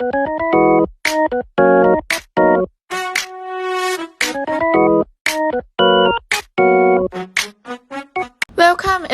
Thank you.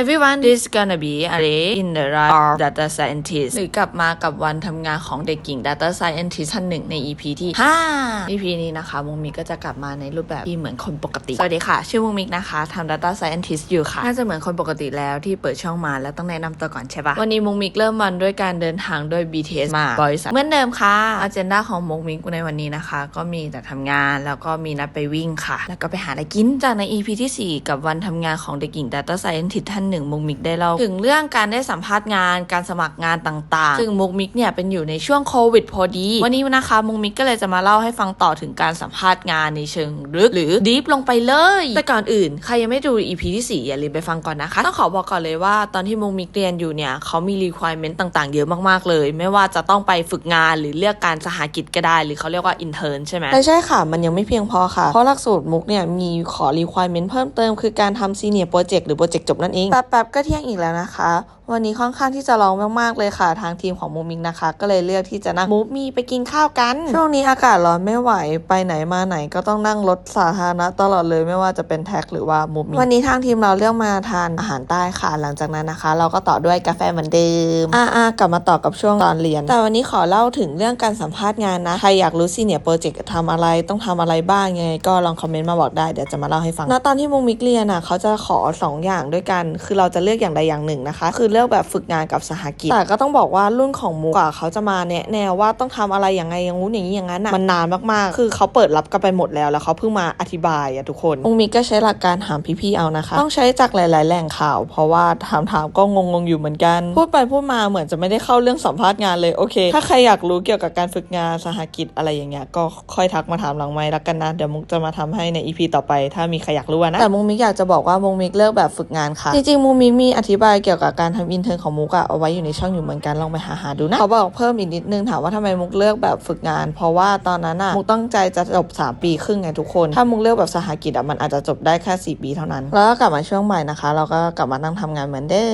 Everyone this is gonna be a day in the life of data scientist หรือกลับมากับวันทำงานของเด็กหญิง data scientist ท่านหนึ่งใน EP ที่ 5 EP นี้นะคะมุงมิกก็จะกลับมาในรูปแบบที่เหมือนคนปกติ สวัสดีค่ะ ชื่อมุงมิกนะคะทำ data scientist อยู่ค่ะ น่าจะเหมือนคนปกติแล้วที่เปิดช่องมาแล้วต้องแนะนำตัวก่อนใช่ปะวันนี้มุงมิกเริ่มวันด้วยการเดินทางด้วย BTS มาบริษัทเหมือนเดิมค่ะ agenda ของมุงมิกในวันนี้นะคะ ก็มีแต่ทำงานแล้วก็มีนัดไปวิ่งค่ะ แล้วก็ไปหาอะไรกินจากใน EP ที่ 4 กับวันทำงานของเด็กหญิง data scientist ท่านหนึ่งมุกมิกได้เล่าถึงเรื่องการได้สัมภาษณ์งานการสมัครงานต่างๆ ซึ่งมุกมิกเนี่ยเป็นอยู่ในช่วงโควิดพอดี วันนี้นะคะมุกมิกก็เลยจะมาเล่าให้ฟังต่อถึงการสัมภาษณ์งานในเชิงลึกหรือดีฟลงไปเลย แต่ก่อนอื่น ใครยังไม่ดู EP ที่4อย่าลืมไปฟังก่อนนะคะ ต้องขอบอกก่อนเลยว่าตอนที่มุกมิกเรียนอยู่เนี่ยเขามี requirement ต่างๆ เยอะมากๆเลย ไม่ว่าจะต้องไปฝึกงานหรือเลือกการสหกิจก็ได้ หรือเขาเรียกว่า intern ใช่ไหมใช่ค่ะมันยังไม่เพียงพอค่ะ เพราะหลักสูตรมุกเนี่ยมีขอ requirement เพิ่มเติมคือการทำ senior project หรือ project จบนั่นเองแป๊บๆก็เที่ยงอีกแล้วนะคะ วันนี้ค่อนข้างที่จะร้องมากๆเลยค่ะ ทางทีมของมูมิงนะคะ ก็เลยเลือกที่จะนั่งมูฟมีไปกินข้าวกัน ช่วงนี้อากาศร้อนไม่ไหว ไปไหนมาไหนก็ต้องนั่งรถสาธารณะตลอดเลยไม่ว่าจะเป็นแท็กหรือว่ามูมิงวันนี้ทางทีมเราเลือกมาทานอาหารใต้ค่ะ หลังจากนั้นนะคะ เราก็ต่อด้วยกาแฟเหมือนเดิมอ่าๆกลับมาต่อกับช่วงตอนเรียน แต่วันนี้ขอเล่าถึงเรื่องการสัมภาษณ์งานนะ ใครอยากรู้ซีเนียร์โปรเจกต์ทำอะไรต้องทำอะไรบ้างยังไงก็ลองคอมเมนต์มาบอกได้เดี๋ยวจะมาเล่าให้ฟังณตอนที่มุงมิกเรียนอะเขาจะขอ 2 อย่างด้วยกันคือเราจะเลือกอย่างใดอย่างหนึ่งนะคะ คือเลือกแบบฝึกงานกับสหกิจแต่ก็ต้องบอกว่ารุ่นของมุกกว่าเขาจะมาแนะแนวว่าต้องทำอะไรอย่างไงอย่างงู้นอย่างนี้อย่างนั้นอะมันนานมากๆ คือเขาเปิดรับกันไปหมดแล้วแล้วเขาเพิ่งมาอธิบายอะทุกคนมุงมิกก็ใช้หลักการถามพี่ๆเอานะคะ ต้องใช้จากหลาย ๆ แหล่งข่าว เพราะว่าถามถามๆก็งงๆอยู่เหมือนกัน พูดไปพูดมาเหมือนจะไม่ได้เข้าเรื่องสัมภาษณ์งานเลยโอเค ถ้าใครอยากรู้เกี่ยวกับการฝึกงานสหกิจอะไรอย่างเงี้ยก็ค่อยทักมาถามหลังไมค์ละกันนะเดี๋ยวมุกจะมาทำให้ในอีพีต่อไป ถ้ามีใครอยากรู้อะนะแต่มุกมิกอยากจะบอกว่ามุกมิกเลือกแบบฝึกงานค่ะจริงๆมุกมิกมีอธิบายเกี่ยวกับการทำอินเทอร์ของมุกอะเอาไว้อยู่ในช่องอยู่เหมือนกันลองไปหาหาดูนะเขาบอกเพิ่มอีกนิดนึงถามว่าทำไมมุกเลือกแบบฝึกงาน เพราะว่าตอนนั้นอะมุกตั้งใจจะจบ 3 ปีครึ่งไงทุกคน ถ้ามุกเลือกแบบสหกิจอะมันอาจจะจบได้แค่ 4 ปีเท่านั้น แล้วก็กลับมาช่วงใหม่นะคะ เราก็กลับมานั่งทำงานเหมือนเดิ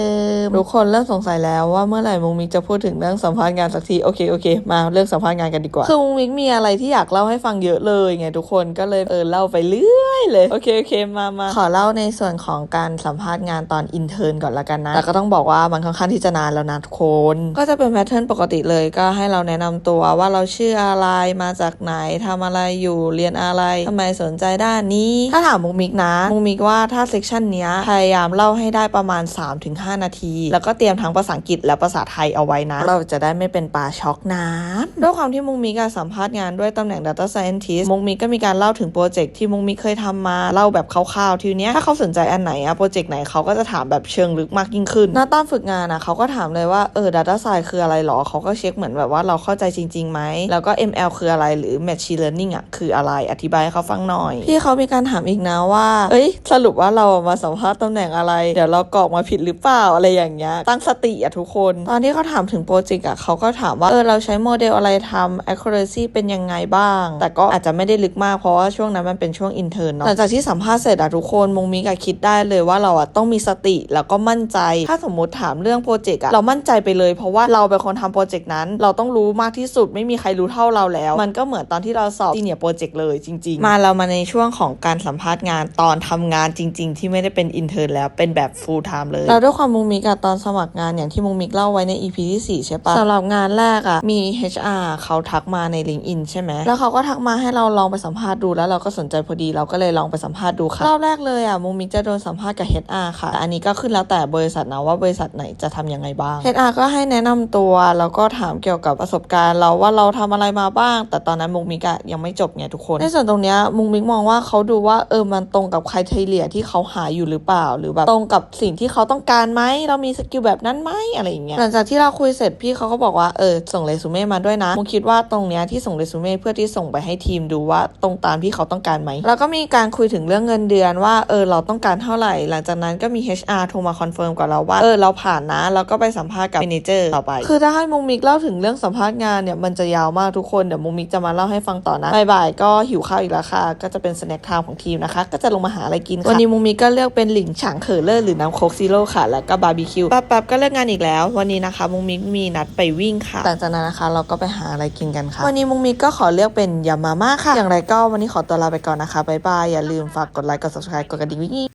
มทุกคนเริ่มสงสัยแล้วว่าเมื่อไหร่มุกมิกจะพูดถึงเรื่องสัมภาษณ์งานสักทีโอเคโอเคมาเรื่องสัมภาษณ์งานกันดีกว่าคือมุกมิกมีอะไรที่อยากเล่าให้ฟังเยอะเลยไงทุกคนก็เลยเออเล่าไปเรื่อยเลยโอเคโอเคมามาขอเล่าในส่วนของการสัมภาษณ์งานตอนอินเทอร์นก่อนละกันนะ แต่ก็ต้องบอกว่ามันค่อนข้างที่จะนานแล้วนะทุกคน ก็จะเป็นแพทเทิร์นปกติเลยก็ให้เราแนะนำตัวว่าเราชื่ออะไรมาจากไหนทำอะไรอยู่เรียนอะไรทำไมสนใจด้านนี้ ถ้าถามมุกมิกนะมุกมิกว่าถ้าเซกชันเนี้ยพยายามเล่าให้ได้ประมาณ 3-5 นาที แล้วก็เตรียมทั้งภาษาอังกฤษและภาษาไทยเอาไว้นะ เราจะได้ไม่เป็นปลาช็อกน้ำด้วยความที่มุกมิกอะสัมภาษณ์งานด้วยตำแหน่ง Data Scientist มุกมิกก็มีการเล่าถึงโปรเจกต์ที่มุกมิกเคยทำมาเล่าแบบคร่าวๆทีเนี้ยถ้าเขาสนใจอันไหนอะโปรเจกต์ไหนเขาก็จะถามแบบเชิงลึกมากยิ่งขึ้นณตอนฝึกงานอะเขาก็ถามเลยว่าเออ Data Science คืออะไรหรอเขาก็เช็คเหมือนแบบว่าเราเข้าใจจริงๆไหม แล้วก็ ML คืออะไรหรือ Machine Learning อะคืออะไรอธิบายให้เขาฟังหน่อย พี่เขามีการถามอีกนะว่า เอ้ย สรุปว่าเรามาสัมภาษณ์ตำแหน่งอะไร เดี๋ยวเรากรอกมาผิดหรือเปล่าอะไรอย่างเงี้ยตั้งสติอะทุกคน ตอนที่เขาถามถึงโปรเจกต์อะเขาก็ถามว่าเออเราใช้โมเดลอะไรทำ accuracy เป็นยังไงบ้าง แต่ก็อาจจะไม่ได้ลึกมากเพราะว่าช่วงนั้นมันเป็นช่วง intern เนาะหลังจากที่สัมภาษณ์เสร็จอะทุกคนมงมิกอะคิดได้เลยว่าเราอะต้องมีสติ แล้วก็มั่นใจ ถ้าสมมติถามเรื่องโปรเจกต์อะเรามั่นใจไปเลย เพราะว่าเราเป็นคนทำโปรเจกต์นั้น เราต้องรู้มากที่สุดไม่มีใครรู้เท่าเราแล้ว มันก็เหมือนตอนที่เราสอบ senior project เลยจริง ๆ มาเรามาในช่วงของการสัมภาษณ์งานตอนทำงานจริง ๆ ที่ไม่ได้เป็น intern แล้วเป็นแบบ full time เลยเราด้วยความมุงมิกอะตอนสมัครงานอย่างที่มุงมิกเล่าไว้ใน EP ที่4ใช่ปะสำหรับงานแรกอะมี HR เขาทักมาใน LinkedIn ใช่ไหมแล้วเขาก็ทักมาให้เราลองไปสัมภาษณ์ดูแล้วเราก็สนใจพอดีเราก็เลยลองไปสัมภาษณ์ดูค่ะรอบแรกเลยอะมุงมิกจะโดนสัมภาษณ์กับ HR ค่ะอันนี้ก็ขึ้นแล้วแต่บริษัทนะว่าบริษัทไหนจะทำยังไงบ้าง HR ก็ให้แนะนำตัวแล้วก็ถามเกี่ยวกับประสบการณ์เราว่าเราทำอะไรมาบ้าง แต่ตอนนั้นมุงมิกอะยังไม่จบไงทุกคน ในส่วนตรงเนี้ยมุงมิกมองว่าเขาดูว่าเออมันตรงกับใครเทเลียที่เขาหาอยู่หรือเปล่า หรือแบบตรงกับสิ่งที่เขาต้องการไหมเรามีสกิลแบบนั้นไหมอะไรอย่างเงี้ยหลังจากที่เราคุยเสร็จพี่เขาก็บอกว่าเออส่งเรซูเม่มาด้วยนะมุงคิดว่าตรงเนี้ยที่ส่งเรซูเม่เพื่อที่ส่งไปให้ทีมดูว่าตรงตามที่เขาต้องการไหมแล้วก็มีการคุยถึงเรื่องเงินเดือนว่าเออเราต้องการเท่าไหร่ หลังจากนั้นก็มี HR โทรมาคอนเฟิร์มกับเราว่า เออ เราผ่านนะ แล้วก็ไปสัมภาษณ์กับเมเนเจอร์ต่อไป คือถ้าให้มุกมิกเล่าถึงเรื่องสัมภาษณ์งานเนี่ย มันจะยาวมากทุกคน เดี๋ยวมุกมิกจะมาเล่าให้ฟังต่อนะบ่ายๆก็หิวข้าวอีกแล้วค่ะ ก็จะเป็นสแน็คไทม์ของทีมนะคะ ก็จะลงมาหาอะไรกินค่ะวันนี้มุกมิกก็เลือกเป็นหลิงฉางเขอเลอร์หรือน้ำโคกซีโร่ค่ะ แล้วก็บาร์บีคิวแป๊บๆก็เลิกงานอีกแล้ว วันนี้นะคะมุกมิกมีนัดไปวิ่งค่ะหลังจากนั้นนะคะเราก็ไปหาอะไรกินกันค่ะวันนี้มุกมิกก็ขอเลือกเป็นยามาม่าค่ะ อย่างไรก็วันนี้ขอตัวลาไปก่อนนะคะบ๊ายบายอย่าลืมฝากกดไลค์กด subscribe กดกระดิ่งวิ่ง